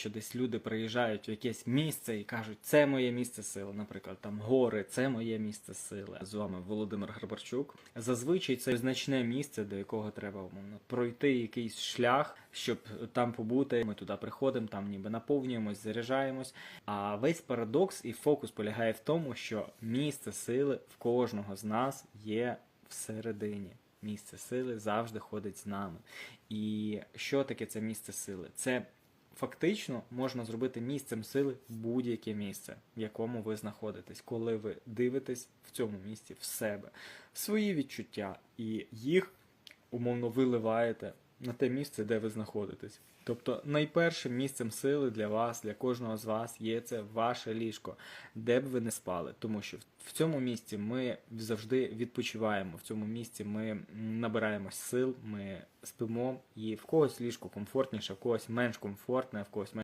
Що десь люди приїжджають в якесь місце і кажуть, це моє місце сили. Наприклад, там гори, це моє місце сили. З вами Володимир Грабарчук. Зазвичай це значне місце, до якого треба умовно пройти якийсь шлях, щоб там побути. Ми туди приходимо, там ніби наповнюємось, заряджаємось. А весь парадокс і фокус полягає в тому, що місце сили в кожного з нас є всередині. Місце сили завжди ходить з нами. І що таке це місце сили? Це фактично можна зробити місцем сили будь-яке місце, в якому ви знаходитесь, коли ви дивитесь в цьому місці в себе, в свої відчуття, і їх умовно виливаєте на те місце, де ви знаходитесь. Тобто найпершим місцем сили для вас, для кожного з вас є це ваше ліжко, де б ви не спали. Тому що в цьому місці ми завжди відпочиваємо. В цьому місці ми набираємось сил, ми спимо, і в когось ліжко комфортніше, в когось менш комфортне, в когось менш